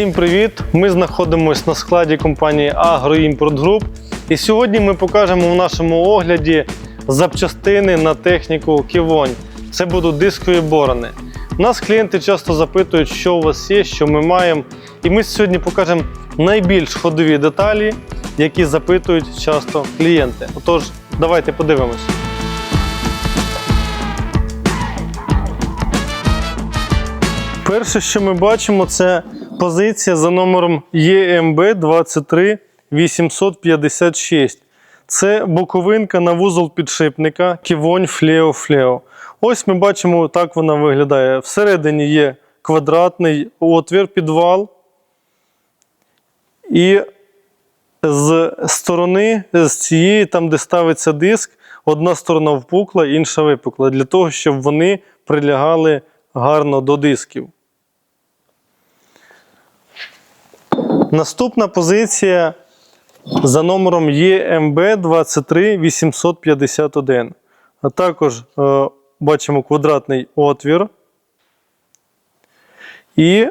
Всім привіт! Ми знаходимося на складі компанії Agroimport Group. І сьогодні ми покажемо в нашому огляді запчастини на техніку Ківонь. Це будуть дискові борони. Нас клієнти часто запитують, що у вас є, що ми маємо. І ми сьогодні покажемо найбільш ходові деталі, які запитують часто клієнти. Отож, давайте подивимось. Перше, що ми бачимо, це позиція за номером ЄМБ 23 856. Це боковинка на вузол підшипника Ківонь Флео Флео. Ось ми бачимо, так вона виглядає. Всередині є квадратний отвір, підвал. І з сторони, з цієї, там, де ставиться диск, одна сторона впукла, інша випукла, для того, щоб вони прилягали гарно до дисків. Наступна позиція за номером ЄМБ 23 851. А також е, бачимо квадратний отвір. І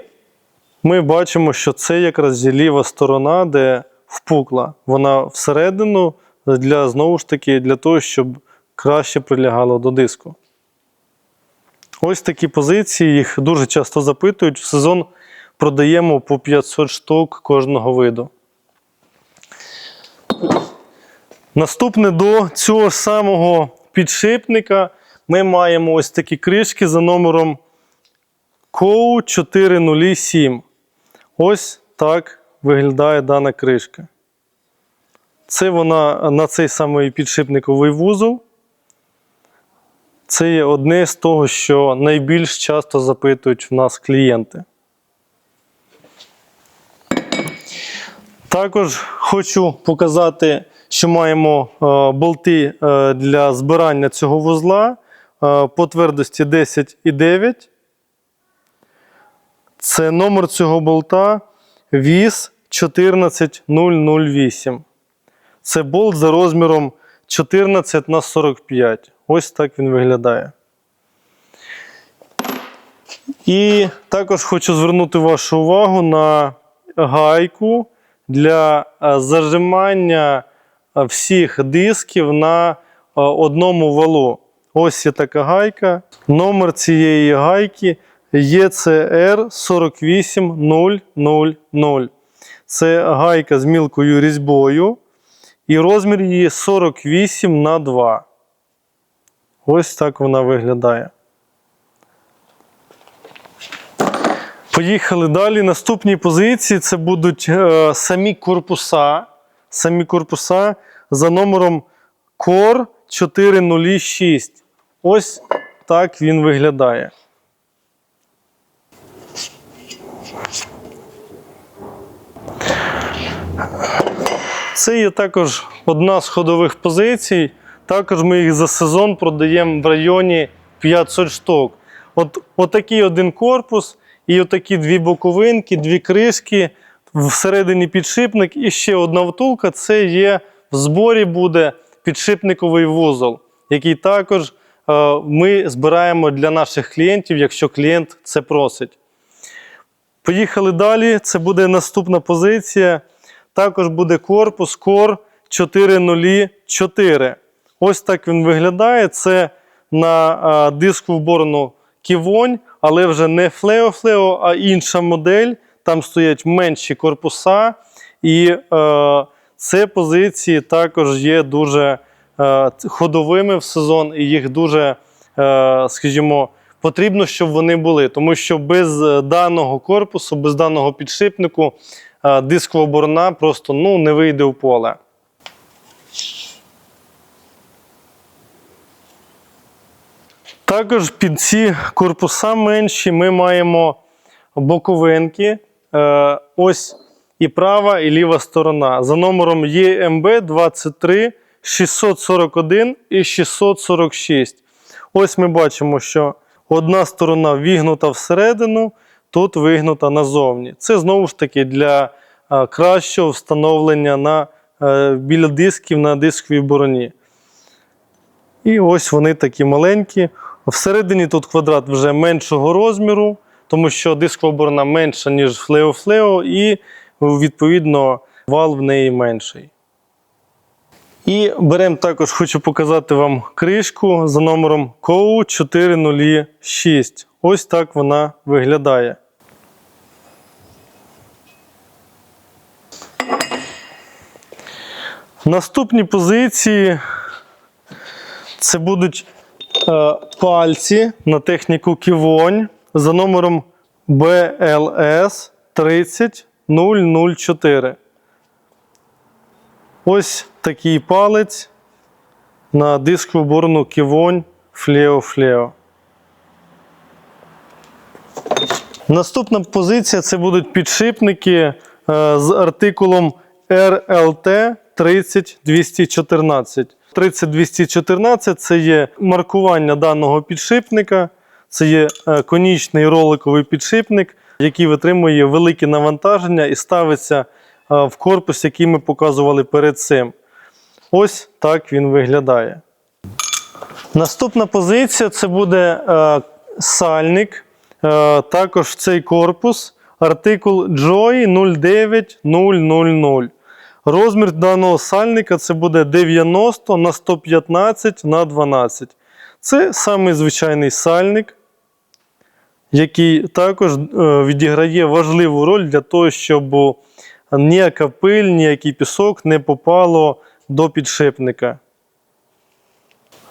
ми бачимо, що це якраз ліва сторона, де впукла. Вона всередину для знову ж таки для того, щоб краще прилягало до диску. Ось такі позиції, їх дуже часто запитують. В сезон продаємо по 500 штук кожного виду. Наступне до цього самого підшипника ми маємо ось такі кришки за номером COU 407. Ось так виглядає дана кришка. Це вона на цей самий підшипниковий вузол. Це є одне з того, що найбільш часто запитують в нас клієнти. Також хочу показати, що маємо е, болти е, для збирання цього вузла е, по твердості 10,9. Це номер цього болта VIS 14008. Це болт за розміром 14 на 45. Ось так він виглядає. І також хочу звернути вашу увагу на гайку для е, зажимання е, всіх дисків на е, одному валу. Ось є така гайка. Номер цієї гайки ECR 48000. Це гайка з мілкою різьбою. І розмір її 48 на 2. Ось так вона виглядає. Поїхали далі. Наступні позиції це будуть е, самі корпуса. Самі корпуса за номером COR 406. Ось так він виглядає. Це є також одна з ходових позицій. Також ми їх за сезон продаємо в районі 500 штук. От, Отакий один корпус, і отакі дві боковинки, дві кришки, всередині підшипник і ще одна втулка це є в зборі буде підшипниковий вузол, який також е, ми збираємо для наших клієнтів, якщо клієнт це просить. Поїхали далі. Це буде наступна позиція. Також буде корпус Core 404. Ось так він виглядає. Це на а, диску вборну Ківонь, але вже не Fleo, а інша модель. Там стоять менші корпуса. І е, це позиції також є дуже е, ходовими в сезон, і їх дуже, е, скажімо, потрібно, щоб вони були. Тому що без е, даного корпусу, без даного підшипнику е, дискова борона просто ну, не вийде в поле. Також під ці корпуса менші ми маємо боковинки. Е, ось і права, і ліва сторона. За номером ЄМБ 23 641 і 646. Ось ми бачимо, що одна сторона вігнута всередину, тут вигнута назовні. Це знову ж таки для е, кращого встановлення на, е, біля дисків на дисковій бороні. І ось вони такі маленькі. Всередині тут квадрат вже меншого розміру. тому що дискова менша, ніж флео-флео, і відповідно вал в неї менший. І беремо також, хочу показати вам кришку за номером КОУ 406. Ось так вона виглядає. Наступні позиції це будуть пальці на техніку ківонь за номером BLS 30004. Ось такий палець на дискову борону ківонь Флео Флео. Наступна позиція це будуть підшипники е, з артикулом RLT 30214. 30214 це є маркування даного підшипника. Це є е, конічний роликовий підшипник, який витримує велике навантаження і ставиться е, в корпус, який ми показували перед цим. Ось так він виглядає. Наступна позиція це буде е, сальник. Також цей корпус. Артикул JOY 09000. Розмір даного сальника це буде 90 на 115 на 12. Це самий звичайний сальник, який також е, відіграє важливу роль для того, щоб ніяка пиль, ніякий пісок не попало до підшипника.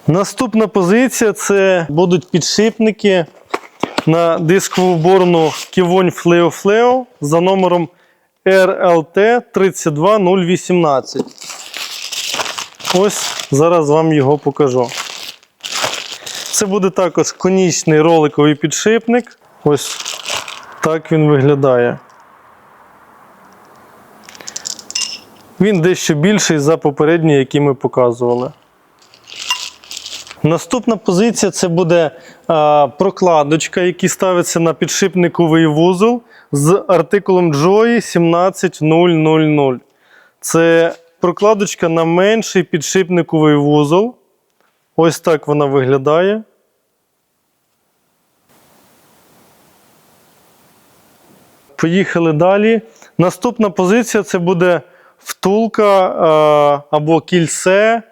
Наступна позиція це будуть підшипники на дискову борону Kivon Fleo за номером RLT 32018. Ось зараз вам його покажу. Це буде також конічний роликовий підшипник. Ось так він виглядає. Він дещо більший за попередній, який ми показували. Наступна позиція це буде прокладочка, який ставиться на підшипниковий вузол з артикулом JOY 17000. Це прокладочка на менший підшипниковий вузол. Ось так вона виглядає. Поїхали далі. Наступна позиція це буде втулка або кільце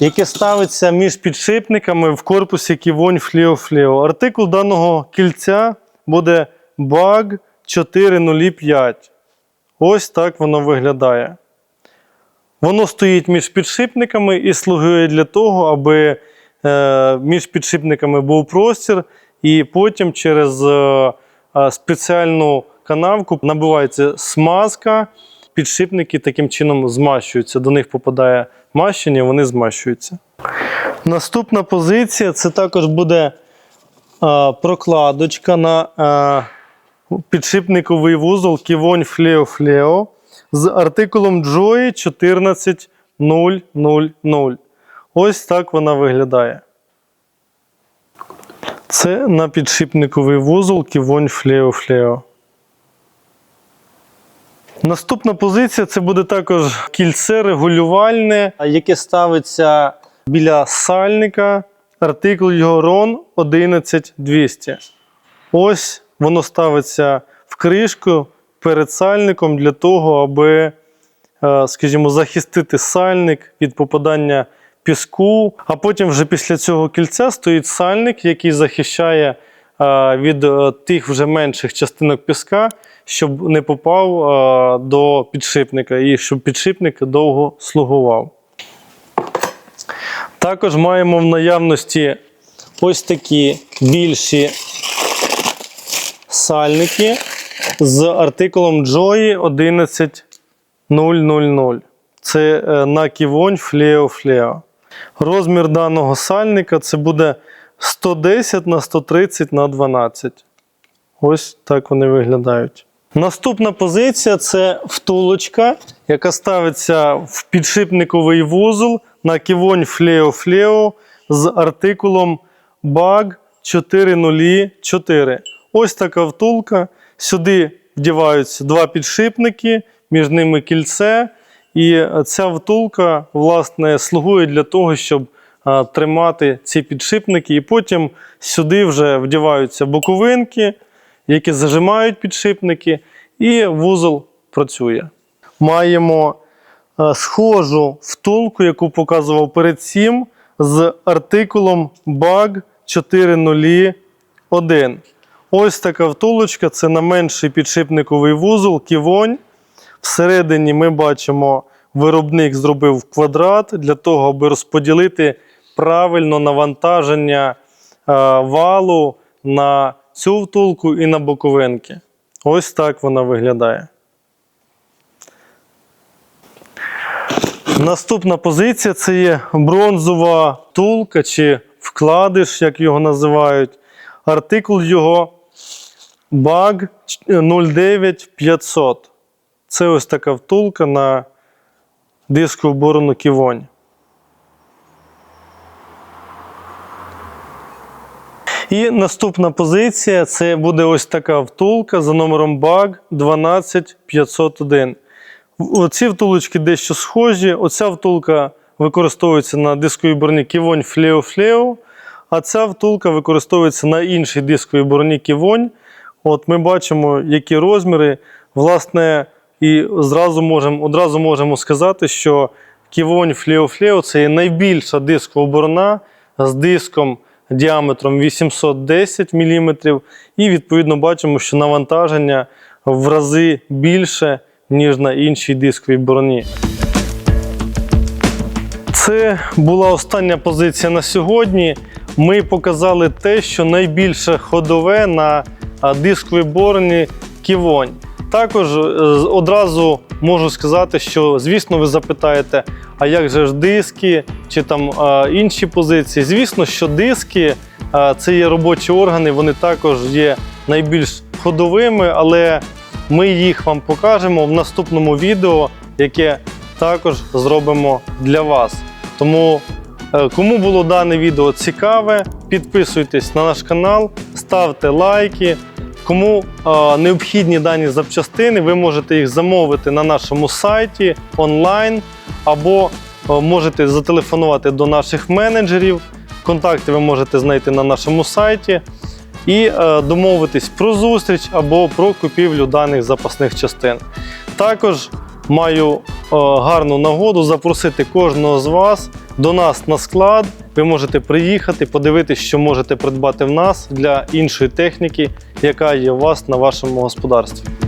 яке ставиться між підшипниками в корпусі Ківонь Фліо Фліо. Артикул даного кільця буде BAG 405. Ось так воно виглядає. Воно стоїть між підшипниками і слугує для того, аби е, між підшипниками був простір, і потім через е, е, спеціальну канавку набивається смазка. Підшипники таким чином змащуються. До них попадає мащення, вони змащуються. Наступна позиція це також буде прокладочка на підшипниковий вузол Kivon Fleo Fleo з артикулом JOY 14000. Ось так вона виглядає. Це на підшипниковий вузол Kivon Fleo Fleo. Наступна позиція це буде також кільце регулювальне, яке ставиться біля сальника. Артикул його RON 11200. Ось воно ставиться в кришку перед сальником для того, аби, е, скажімо, захистити сальник від попадання піску. А потім вже після цього кільця стоїть сальник, який захищає е, від е, тих вже менших частинок піска, щоб не попав до підшипника і щоб підшипник довго слугував. Також маємо в наявності ось такі більші сальники з артикулом JOY 11000. Це е, на ківонь Флео Флео. Розмір даного сальника це буде 110 на 130 на 12. Ось так вони виглядають. Наступна позиція це втулочка, яка ставиться в підшипниковий вузол на ківонь Флео Флео з артикулом BAG 404. Ось така втулка. Сюди вдіваються два підшипники, між ними кільце. І ця втулка, власне, слугує для того, щоб тримати ці підшипники, і потім сюди вже вдіваються боковинки, які зажимають підшипники, і вузол працює. Маємо схожу втулку, яку показував перед цим, з артикулом BAG 401. Ось така втулочка це на менший підшипниковий вузол, ківонь. Всередині ми бачимо, виробник зробив квадрат для того, аби розподілити правильно навантаження е, валу на цю втулку і на боковинки. Ось так вона виглядає. Наступна позиція це є бронзова втулка чи вкладиш, як його називають. Артикул його BAG 09500. Це ось така втулка на дискову борону ківонь. І наступна позиція це буде ось така втулка за номером BAG 12501. Ці втулочки дещо схожі. Оця втулка використовується на дисковій броні Ківонь Флео Флео, а ця втулка використовується на іншій дисковій броні Ківонь. От ми бачимо, які розміри. Власне, і зразу можемо, одразу можемо сказати, що Ківонь Флео Флео це є найбільша дискова борона з диском діаметром 810 мм. І відповідно бачимо, що навантаження в рази більше, ніж на іншій дисковій бороні. Це була остання позиція на сьогодні. Ми показали те, що найбільше ходове на а, дисковій ківонь. Також е, одразу можу сказати, що, звісно, ви запитаєте, а як же ж диски чи там інші позиції? Звісно, що диски це є робочі органи, вони також є найбільш ходовими, але ми їх вам покажемо в наступному відео, яке також зробимо для вас. Тому, е, кому було дане відео цікаве, підписуйтесь на наш канал, ставте лайки. Кому е, необхідні дані запчастини, ви можете їх замовити на нашому сайті онлайн, або е, можете зателефонувати до наших менеджерів. Контакти ви можете знайти на нашому сайті і е, домовитись про зустріч або про купівлю даних запасних частин. Також маю е, гарну нагоду запросити кожного з вас до нас на склад. Ви можете приїхати, подивитися, що можете придбати в нас для іншої техніки, яка є у вас на вашому господарстві.